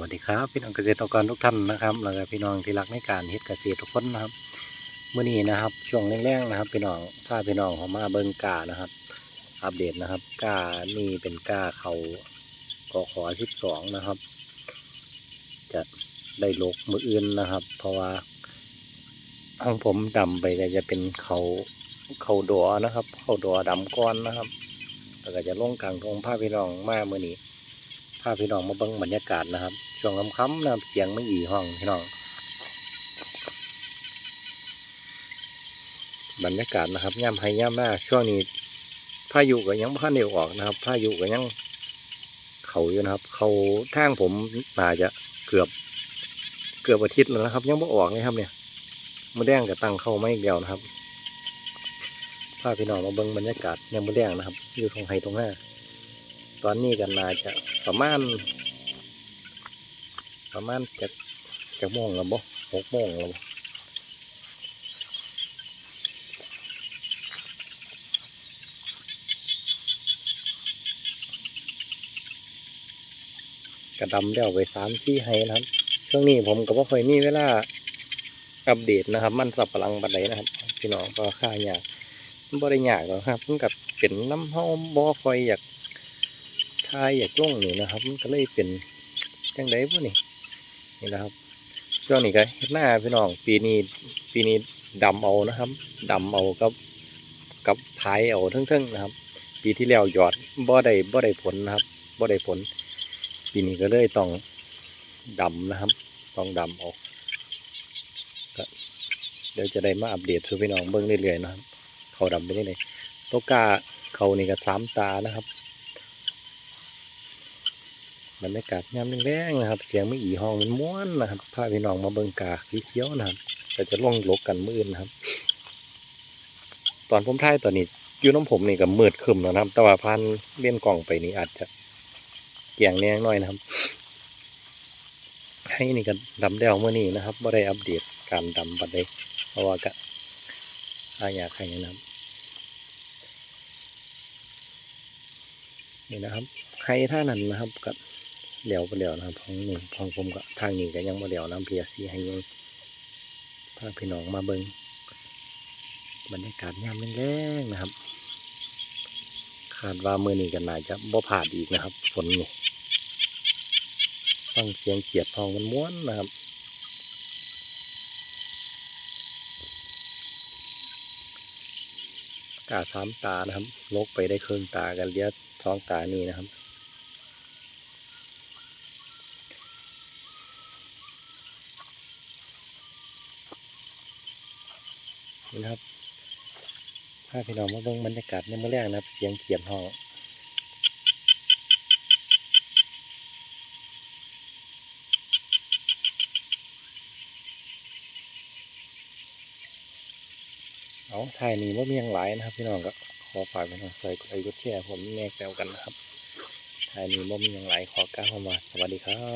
วัสดีครับพี่น้องเกษตรกรทุกท่านนะครับแล้วก็พี่น้องที่รักในการเฮ็ดเกษตรทุกคนนะครับเมื่อนี้นะครับช่วงแรกๆนะครับ พี่น้องพาพี่น้องเขามาเบิ่งกานะครับ อัปเดตนะครับกานี่เป็นกาเขากขอสิบสองนะครับ จะได้ลกมืออื่นนะครับ เพราะว่าทางผมดำไปก็จะเป็นเขาเขาดัวนะครับ เขาดัวดำก้อนนะครับแล้วก็จะลงกลางทงผ้าพี่น้องมาเมื่อนี้ พาพี่น้องมาเบิ่งบรรยากาศนะครับ ช่วงค่ำๆนะครับเสียงไม่อีห้องพี่น้อง บรรยากาศนะครับย่ำให้ย่ำหน้าช่วงนี้พายุก็ยังพันเดียวออกนะครับพายุก็ยังเขาอยู่นะครับ เขาทางผมน่าจะเกือบ เกือบอาทิตย์แล้วนะครับ ยังไม่ออกเลยครับเนี่ยมือแดงกับตังเข้าไม่เดียวนะครับพาพี่น้องมาเบิ่งบรรยากาศยังมือแดงนะครับ อยู่ตรงไฮตรงหน้า ตอนนี้กันนาจะประมาณ ประมาณจะจะโมงแล้วบ่หกโมงแล้วกระดำเดี่ยวไปสามสี่ไฮนะครับช่วงนี้ผมก็บ่ค่อยมีเวลาอัปเดตนะครับ มันสับปะหลังบันไดนะครับ พี่น้องก็ค่ายากมันบ่ได้ยากหรอกครับมันกับเป็นน้ำเฮาบ่ค่อยอยาก ทายอยากลงนี่นะครับ มันก็เลยเป็นจังไดพวกนี้นี่นะครับช่วงนี้ก็เฮ็ดหน้าพี่น้อง ปีนี้ปีนี้ดำเอานะครับดำเอากับกับพายเอาทั้งๆนะครับ ปีที่แล้วหยอดบ่ได้บ่ได้ผลนะครับบ่ได้ผล ปีนี้ก็เลยต้องดำนะครับ ต้องดำเอาก็เดี๋ยวจะได้มาอัปเดตสู่พี่น้องเบิ่งเรื่อยๆนะครับ เขาดำไปได้เลยตกกาเขานี่ก็สามตานะครับ บรรยากาศยามแรงๆนะครับ เสียงไม่อีห้องมันม้วนนะครับพาพี่น้องมาเบิ่งกาเขียวๆนะครับก็จะล่องลกกันมืดนะครับ ตอนผมถ่ายตอนนี้อยู่น้ำผมนี่ก็มืดคึมนะครับ แต่ว่าพันเลี่ยนกล่องไปนี่อาจจะเกี่ยงแนงหน่อยนะครับ ให้นี่ก็ดำเดวเมื่อนี้นะครับบ่ได้อัปเดตการดำบัดใดเพราะว่าก็อาอยากให้นะครับนี่นะครับใครท่านั้นนะครับกับ เหลียวไปเหลียวนะครับของหนึ่งของผมกับทางนี้ก็ยังมาเหลียวน้ำเพียซีให้ยังพาพี่น้องมาเบิงบรรยากาศยามแรงๆนะครับคาดว่ามือนี้กันน่าจะบ่ผ่าดอีกนะครับฝนนี่ฟังเสียงเขียดทองมันม้วนนะครับกาสามตานะครับ ลกไปได้ครึ่งตากันเลียท้องตานี่นะครับ นี่นะครับพาพี่น้องมาเบิ่งบรรยากาศในเมื่อแรกนะครับ เสียงเขียนห้องเอาถ่ายนี้ว่ามีอย่างหลายนะครับ พี่น้องก็ขอฝากเป็นกำลังใจกดไลค์กดแชร์ผมแน่แปลวกันนะครับถ่ายนี้ว่ามีอย่างหลายขอกล่าวคำว่าสวัสดีครับ